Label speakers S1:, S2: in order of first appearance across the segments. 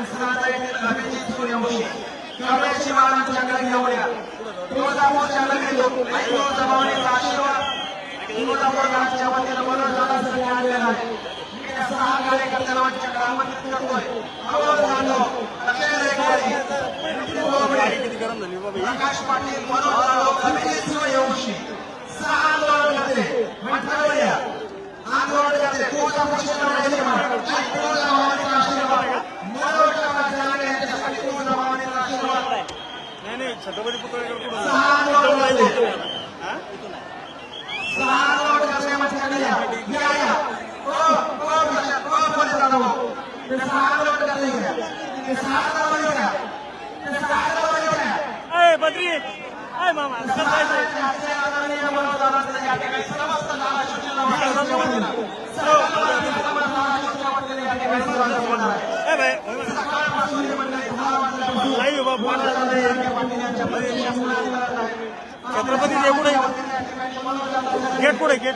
S1: जाधव आणि सातारा येथील अभिजित सूर्यवंशी कवरेची मालांच्याकडे घेऊया तुळजापूरच्या लगेच आई तुळजाभवानीचा आशीर्वाद तुळजापूर गावच्या वतीनं मनोज जाधवसाठी आणलेला आहे मी त्या सहा कार्यकर्त्यांना माझ्याकडे आमंत्रित करतोय अमोल जाधव अक्षय रेखारी नितीन बोबडे प्रकाश पाटील मनोज जाधव अभिजित सूर्यवंशी सहा आंदोलनकर्ते मंत्रालय आंदोलनकर्ते तुळजापूर क्षेत्रामध्ये आणि ते सहा घ्या ते सहा आंदोलन घ्या ते सहा घ्या
S2: बद्री मामा जायचं? ए बाई नाही बाबा. छत्रपती जे कुठे गेट कुठे गेट.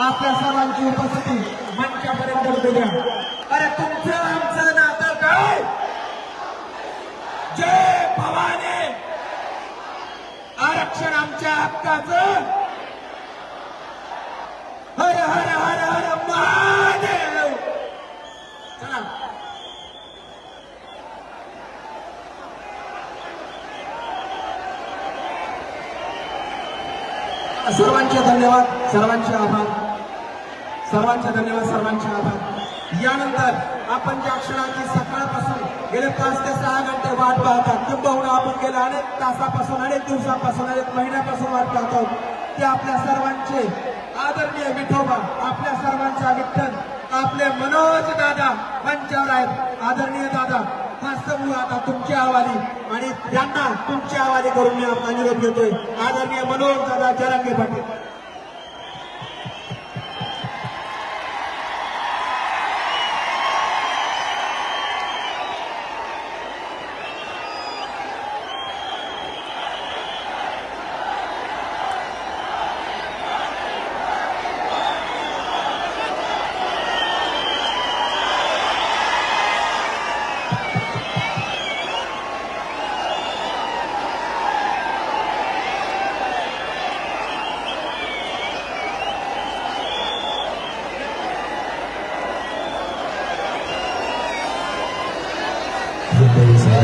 S1: आपल्या सर्वांची उपस्थिती मंचापर्यंत द्या अरे तुमचं आमचं नातं काय जय भवाने. आरक्षण आमच्या हक्काचं. सर्वांचे धन्यवाद सर्वांचे आभार. सर्वांचे धन्यवाद सर्वांचे आभार. यानंतर आपण ज्या क्षणाची सकाळपासून गेले पाच ते सहा घंटे वाट पाहतात किंबहुना आपण गेल्या अनेक तासापासून अनेक दिवसापासून अनेक महिन्यापासून वाट पाहतो. ते आपल्या सर्वांचे आदरणीय विठोबा आपल्या सर्वांचा विठ्ठल आपले मनोज दादा मंचावर आहेत. आदरणीय दादा हा समूह आता तुमच्या हवाली आणि त्यांना तुमच्या हवाली करून मी आपला निरोप घेतोय. आदरणीय मनोहर दादा जरांगे पाटील.
S3: हिंदवी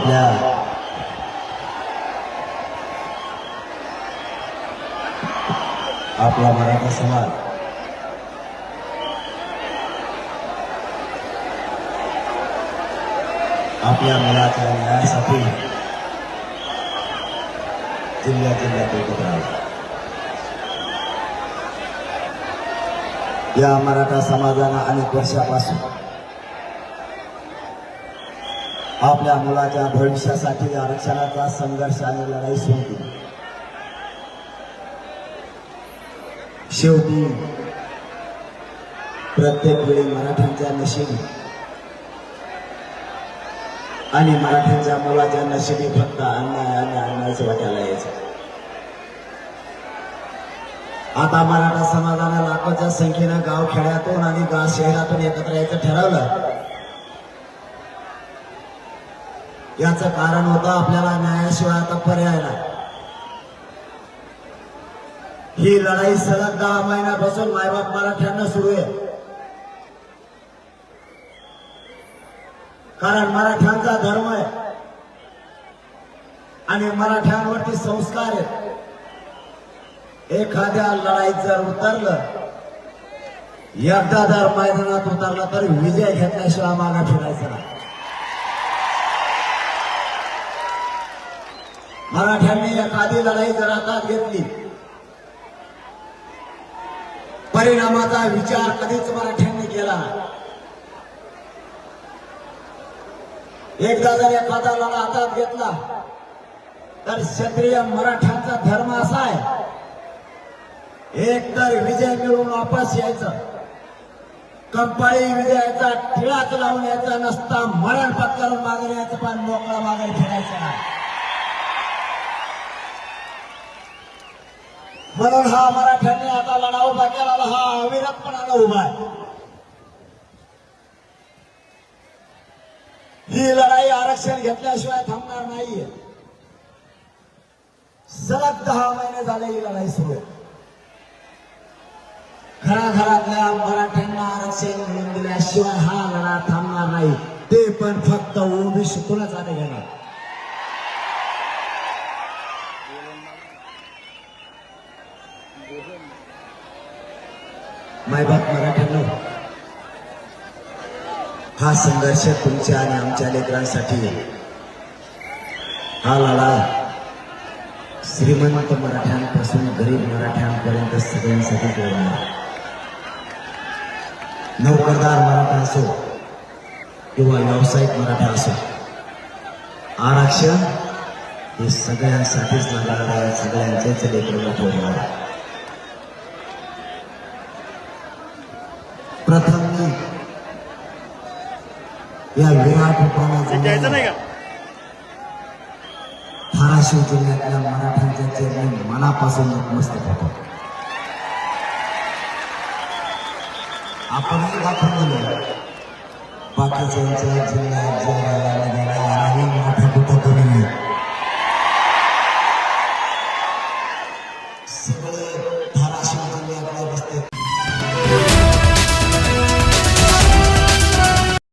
S3: आहे. आपल्या आपला मराठा समाज आपल्या मुलाच्या न्यायासाठी जिल्ह्या जिल्ह्यात एकत्र आला या मराठा समाजानं अनेक वर्षापासून आपल्या मुलाच्या भविष्यासाठी आरक्षणाचा संघर्ष आणि लढाई सुरू केली. शेवटी प्रत्येक वेळी मराठ्यांच्या नशिबी आणि मराठ्यांच्या मुलाच्या नशिबी फक्त अन्याय आणि अन्यायच वाटायला यायचं. आता मराठा समाजाने लाखोच्या संख्येनं गाव खेड्यातून आणि गाव शहरातून एकत्र यायचं ठरवलं. याचं कारण होतं आपल्याला न्यायाशिवाय आता पर्याय नाही. ही लढाई सलग दहा महिन्यापासून मायबाप मराठ्यांना सुरू आहे. कारण मराठ्यांचा धर्म आहे. आणि मराठ्यांवरती संस्कार आहेत. एखाद्या लढाईत जर उतरलं एकदा जर मैदानात उतरला तर विजय घेतल्याशिवाय मागा फिरायचा नाही. मराठ्यांनी एखादी लढाई जर हातात घेतली परिणामाचा विचार कधीच मराठ्यांनी केला एकदा जर एखादा लढा हातात घेतला तर क्षत्रिय मराठ्यांचा धर्म असा आहे एक तर विजय मिळून वापस यायचं कंपाळी विजयाचा टिळाच लावून यायचा नसता मरण पत्करून मागे यायचं पण मोकळा मागे फिरायचं नाही. म्हणून हा मराठ्यांनी आता लढा उभा केला हा अविरतपणानं उभा आहे. ही लढाई आरक्षण घेतल्याशिवाय थांबणार नाहीये. सलग दहा महिने झाले ही लढाई सुरू आहे. घराघरातल्या मराठ्यांना आरक्षण मिळून दिल्याशिवाय हा लढा थांबणार नाही. ते पण फक्त ओबीसीतूनच आले घेणार मायबाप मराठ्यांना हा संघर्ष तुमच्या आणि आमच्या लेकरांसाठी. हा लढा श्रीमंत मराठ्यांपासून गरीब मराठ्यांपर्यंत सगळ्यांसाठी जोडणार. नोकरदार मराठा असो किंवा व्यावसायिक मराठा असो आरक्षण हे सगळ्यांसाठीच लागणार आहे सगळ्यांचेच लेकर ठेवणार आहे प्रथम मी या विराट
S2: नाही
S3: रूपाने
S2: का?
S3: धाराशिव जिल्ह्यातल्या मराठ्यांच्या चरणी मनापासून नतमस्तक होतो. आपणही दाखवून दिलं. बाकीच्यांच्या जिल्ह्यात जे राहिलेल्या